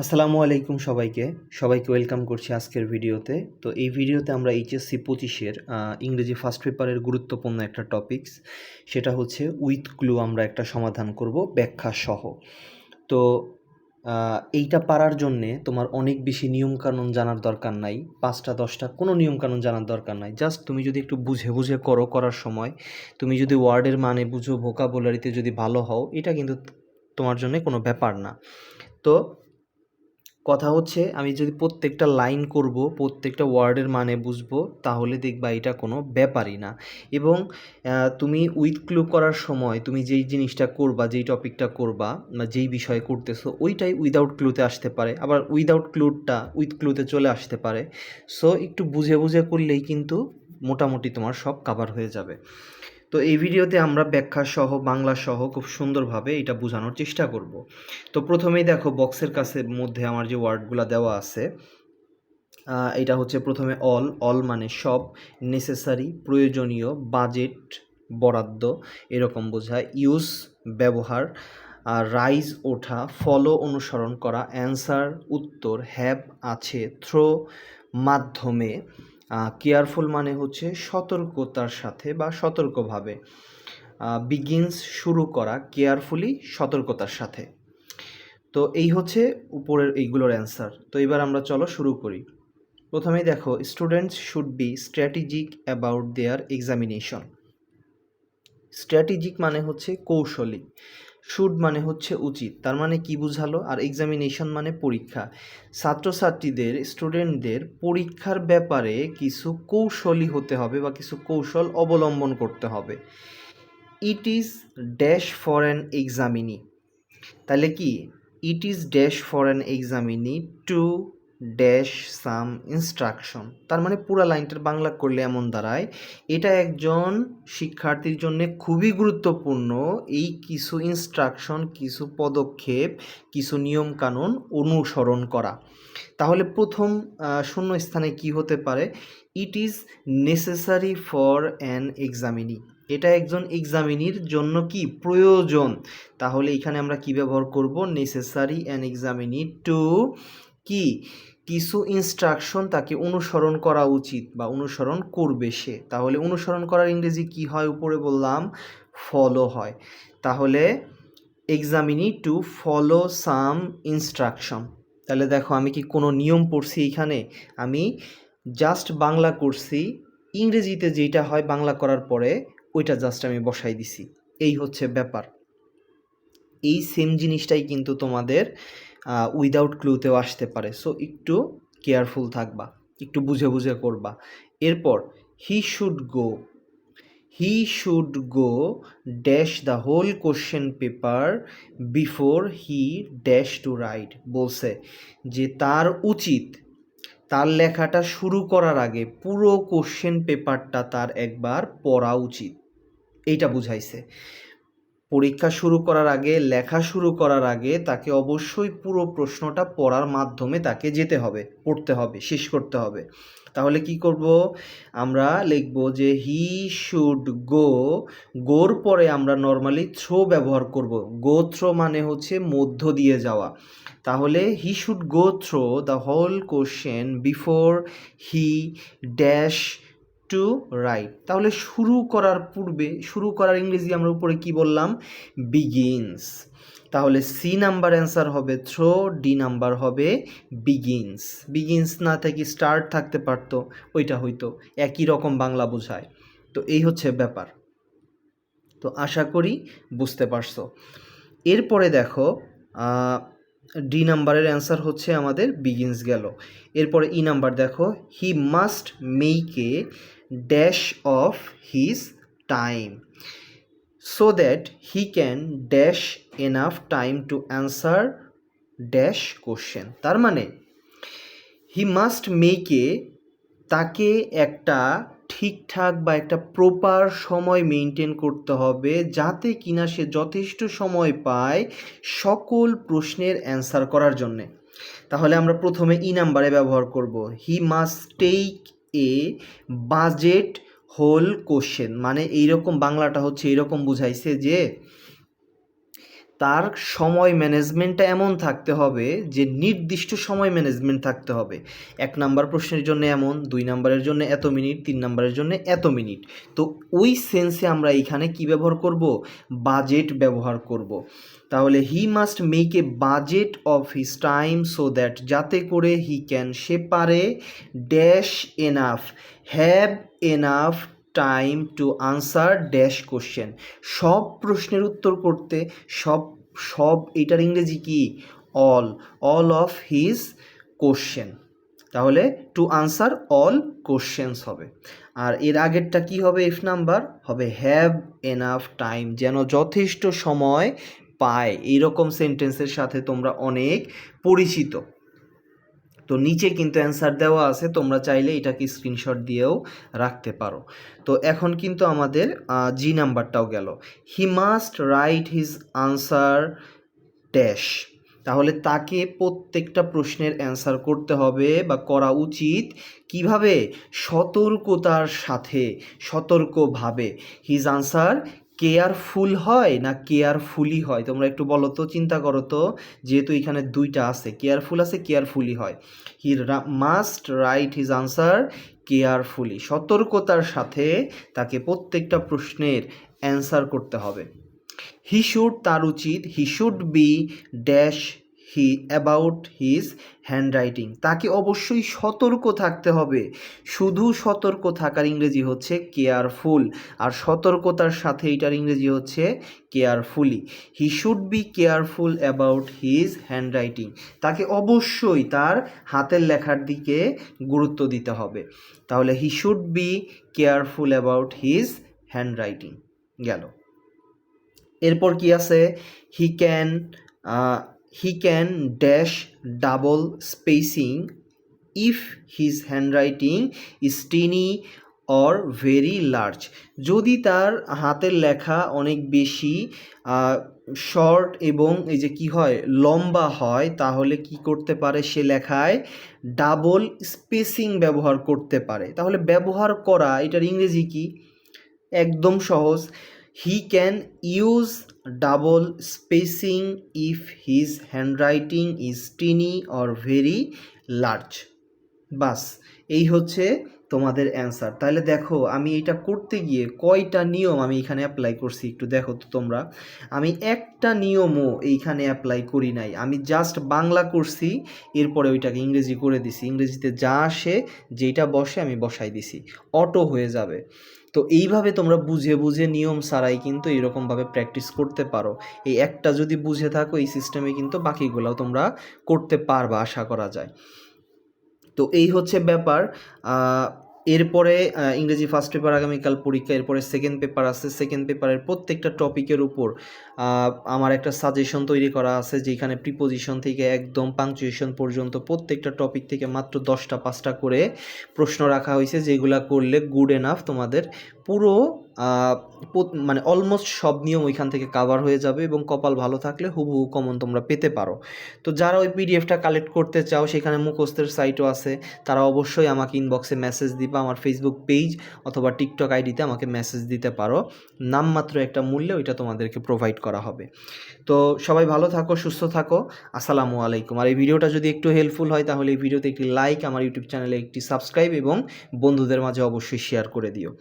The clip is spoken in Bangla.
আসসালামু আলাইকুম সবাইকে। সবাইকে ওয়েলকাম করছি আজকের ভিডিওতে। তো এই ভিডিওতে আমরা এইচএসসি পঁচিশের ইংরেজি ফার্স্ট পেপারের গুরুত্বপূর্ণ একটা টপিকস। সেটা হচ্ছে উইথ ক্লু আমরা একটা সমাধান করব, ব্যাখ্যা সহ। তো এইটা পারার জন্যে তোমার অনেক বেশি নিয়মকানুন জানার দরকার নাই। পাঁচটা, দশটা, কোনো নিয়মকানুন জানার দরকার নাই। জাস্ট তুমি যদি একটু বুঝে বুঝে করো করার সময়, তুমি যদি ওয়ার্ডের মানে বুঝো, ভোকাবুলারিতে যদি ভালো হও, এটা কিন্তু তোমার জন্য কোনো ব্যাপার না। তো কথা হচ্ছে, আমি যদি প্রত্যেকটা লাইন করব, প্রত্যেকটা ওয়ার্ডের মানে বুঝব, তাহলে দেখবা এটা কোনো ব্যাপারই না। এবং তুমি উইথ ক্লু করার সময়, তুমি যেই জিনিসটা করবা, যেই টপিকটা করবা, বা যেই বিষয়ে করতেছো, ওইটাই উইদাউট ক্লুতে আসতে পারে। আবার উইদাউট ক্লুটা উইথ ক্লুতে চলে আসতে পারে। সো একটু বুঝে বুঝে করলেই কিন্তু মোটামুটি তোমার সব কাভার হয়ে যাবে। তো এই ভিডিওতে আমরা ব্যাখ্যা সহ বাংলা সহ খুব সুন্দরভাবে এটা বোঝানোর চেষ্টা করব। তো প্রথমেই দেখো, বক্সের কাছে মধ্যে আমার যে ওয়ার্ডগুলো দেওয়া আছে এটা হচ্ছে প্রথমে অল অল মানে সব নেসেসারি প্রয়োজনীয় বাজেট বরাদ্দ, এরকম বোঝায় ইউজ ব্যবহার, আর রাইজ ওঠা ফলো অনুসরণ করা অ্যান্সার উত্তর হ্যাব আছে থ্রো মাধ্যমে। কেয়ারফুল মানে হচ্ছে সতর্কতার সাথে বা সতর্কভাবে। বিগিনস শুরু করা কেয়ারফুলি সতর্কতার সাথে। তো এই হচ্ছে উপরের এইগুলোর অ্যান্সার তো এবার আমরা চলো শুরু করি। প্রথমেই দেখো students should be strategic about their examination strategic মানে হচ্ছে কৌশলী। শুড মানে হচ্ছে উচিত। তার মানে কি বুঝালো? আর এক্সামিনেশন মানে পরীক্ষা। ছাত্রছাত্রীদের স্টুডেন্টদের পরীক্ষার ব্যাপারে কিছু কৌশলী হতে হবে বা কিছু কৌশল অবলম্বন করতে হবে। It is dash for an examinee তাহলে কি? It is dash for an examinee to dash some instruction. তার মানে পুরো লাইনটার বাংলা করলে এমন দাঁড়ায়, এটা একজন শিক্ষার্থীর জন্য খুবই গুরুত্বপূর্ণ। এই কিছু ইনস্ট্রাকশন, কিছু পদক্ষেপ, কিছু নিয়মকানুন অনুসরণ করা। তাহলে প্রথম শূন্য স্থানে কি হতে পারে? It is necessary for an examinee এটা একজন এক্সামিনির জন্য কি? প্রয়োজন। তাহলে এখানে আমরা কি ব্যবহার করব? নেসেসারি অ্যান এক্সামিনি টু কি? কিছু ইনস্ট্রাকশন তাকে অনুসরণ করা উচিত বা অনুসরণ করবে সে। তাহলে অনুসরণ করার ইংরেজি কি হয়? উপরে বললাম ফলো হয়। তাহলে examinee to follow some instruction তাহলে দেখো, আমি কি কোনো নিয়ম পড়ছি এখানে আমি জাস্ট বাংলা করছি। ইংরেজিতে যেটা হয় বাংলা করার পরে, ওইটা জাস্ট আমি বসাই দিছি। এই হচ্ছে ব্যাপার। এই সেম জিনিসটাই কিন্তু তোমাদের উইদাউট ক্লুতেও আসতে পারে। সো একটু কেয়ারফুল থাকবা, একটু বুঝে বুঝে করবা। এরপর he should go he should go dash the whole question paper before he dash to write বলছে যে, তার উচিত, তার লেখাটা শুরু করার আগে পুরো কোশ্চেন পেপারটা তার একবার পড়া উচিত। এইটা বুঝাইছে। পরীক্ষা শুরু করার আগে, লেখা শুরু করার আগে তাকে অবশ্যই পুরো প্রশ্নটা পড়ার মাধ্যমে তাকে যেতে হবে, পড়তে হবে, শেষ করতে হবে। তাহলে কি করব? আমরা লিখব যে হি শুড গো গোর পরে আমরা নর্মালি থ্রো ব্যবহার করব। গো থ্রো মানে হচ্ছে মধ্য দিয়ে যাওয়া। তাহলে he should go through the whole question before he dash to write তাহলে শুরু করার পূর্বে, শুরু করার ইংরেজি আমরা উপরে কি বললাম? বিগিনস তাহলে সি নাম্বার অ্যান্সার হবে থ্রো ডি নাম্বার হবে বিগিনস বিগিনস না থেকে স্টার্ট থাকতে পারতো, ওইটা হয়তো একই রকম বাংলা বোঝায়। তো এই হচ্ছে ব্যাপার। তো আশা করি বুঝতে পারছ। এরপরে দেখো ডি নাম্বারের অ্যান্সার হচ্ছে আমাদের বিগিনস গেল। এরপরে ই নাম্বার দেখো he must make a dash of his time so that he can dash enough time to answer dash question তার মানে হি মাস্ট মেক তাকে একটা ঠিকঠাক বা একটা প্রপার সময় মেনটেন করতে হবে যাতে কিনা সে যথেষ্ট সময় পায় সকল প্রশ্নের অ্যান্সার করার জন্যে। তাহলে আমরা প্রথমে ই নাম্বারে ব্যবহার করব। He must take a budget whole question মানে এইরকম বাংলাটা হচ্ছে এইরকম বুঝাইছে যে তার সময় ম্যানেজমেন্টটা এমন থাকতে হবে যে নির্দিষ্ট সময় ম্যানেজমেন্ট থাকতে হবে। এক নাম্বার প্রশ্নের জন্য এমন, দুই নাম্বারের জন্য এত মিনিট, তিন নাম্বারের জন্য এত মিনিট। তো ওই সেন্সে আমরা এইখানে কি ব্যবহার করব? বাজেট ব্যবহার করব। তাহলে he must make a budget of his time so that যাতে করে হি ক্যান সে পারে dash enough have enough time to answer dash question সব প্রশ্নের উত্তর করতে সব সব এটার ইংরেজি কি? All all of his question তাহলে টু আনসার অল কোশ্চেন্স হবে। আর এর আগেরটা কি হবে? ইফ নাম্বার হবে হ্যাভ এনাফ টাইম যেন যথেষ্ট সময় পায়। এইরকম সেন্টেন্সের সাথে তোমরা অনেক পরিচিত। তো নিচে কিন্তু অ্যান্সার দেওয়া আছে, তোমরা চাইলে এটাকে স্ক্রিনশট দিয়েও রাখতে পারো। তো এখন কিন্তু আমাদের জি নাম্বারটাও গেল। He must write his answer dash তাহলে তাকে প্রত্যেকটা প্রশ্নের অ্যান্সার করতে হবে বা করা উচিত কীভাবে সতর্কতার সাথে, সতর্কভাবে। হিজ আনসার কেয়ারফুল হয় না কেয়ারফুলি হয়? তোমরা একটু বলো তো, চিন্তা করো তো, যেহেতু এখানে দুইটা আছে, কেয়ারফুল আছে কেয়ারফুলি হয়। He must write his answer carefully সতর্কতার সাথে তাকে প্রত্যেকটা প্রশ্নের অ্যান্সার করতে হবে। হি শুড তার উচিত he should be dash he about his handwriting তাকে অবশ্যই সতর্ক থাকতে হবে। শুধু সতর্ক থাকার ইংরেজি হচ্ছে কেয়ারফুল আর সতর্কতার সাথে এটার ইংরেজি হচ্ছে carefully he should be careful about his handwriting তাকে অবশ্যই তার হাতের লেখার দিকে গুরুত্ব দিতে হবে। তাহলে he should be careful about his handwriting গেল। এরপর কি আছে? He can he can dash double spacing if his handwriting is tiny or very large যদি তার হাতের লেখা অনেক বেশি শর্ট এবং এই যে কি হয়, লম্বা হয়, তাহলে কি করতে পারে সে লেখায়? ডাবল স্পেসিং ব্যবহার করতে পারে। তাহলে ব্যবহার করা, এটার ইংরেজি কি? একদম সহজ। He can use double spacing if his handwriting is tiny or very large বাস, এই হচ্ছে তোমাদের অ্যান্সার তাহলে দেখো, আমি এটা করতে গিয়ে কয়টা নিয়ম আমি এখানে অ্যাপ্লাই করছি একটু দেখো তো তোমরা। আমি একটা নিয়মও এইখানে অ্যাপ্লাই করি নাই। আমি জাস্ট বাংলা করছি, এরপরে ওইটাকে ইংরেজি করে দিছি। ইংরেজিতে যা আসে যেটা বসে আমি বসাই দিছি। অটো হয়ে যাবে। তো এইভাবে তোমরা বুঝে বুঝে নিয়ম ছাড়াই কিন্তু এরকমভাবে প্র্যাকটিস করতে পারো। এই একটা যদি বুঝে থাকো, এই সিস্টেমে কিন্তু বাকিগুলোও তোমরা করতে পারবা, আশা করা যায়। তো এই হচ্ছে ব্যাপার। এরপরে ইংরেজি ফার্স্ট পেপার আগামীকাল পরীক্ষা, এরপরে সেকেন্ড পেপার আছে। সেকেন্ড পেপারের প্রত্যেকটা টপিকের উপর আমার একটা সাজেশন তৈরি করা আছে যেখানে প্রিপোজিশন থেকে একদম পাংচুয়েশন পর্যন্ত প্রত্যেকটা টপিক থেকে মাত্র দশটা, পাঁচটা করে প্রশ্ন রাখা হয়েছে যেগুলা করলে গুড এনাফ তোমাদের পুরো মানে অলমোস্ট সব নিয়ম ওইখান থেকে কাভার হয়ে যাবে এবং কপাল ভালো থাকলে হুবহু কমন তোমরা পেতে পারো। তো যারা ওই পিডিএফটা কালেক্ট করতে চাও, সেখানে মুখস্থের সাইটও আছে। তারা অবশ্যই আমাকে ইনবক্সে মেসেজ দিবা, আমার ফেসবুক পেজ অথবা টিকটক আইডিতে আমাকে মেসেজ দিতে পারো। নামমাত্র একটা মূল্যে ওইটা তোমাদেরকে প্রোভাইড করা হবে। তো সবাই ভালো থাকো, সুস্থ থাকো। আসসালামু আলাইকুম। আর এই ভিডিওটা যদি একটু হেল্পফুল হয়, তাহলে এই ভিডিওতে একটি লাইক আমার ইউটিউব চ্যানেলে একটি সাবস্ক্রাইব এবং বন্ধুদের মাঝে অবশ্যই শেয়ার করে দিও।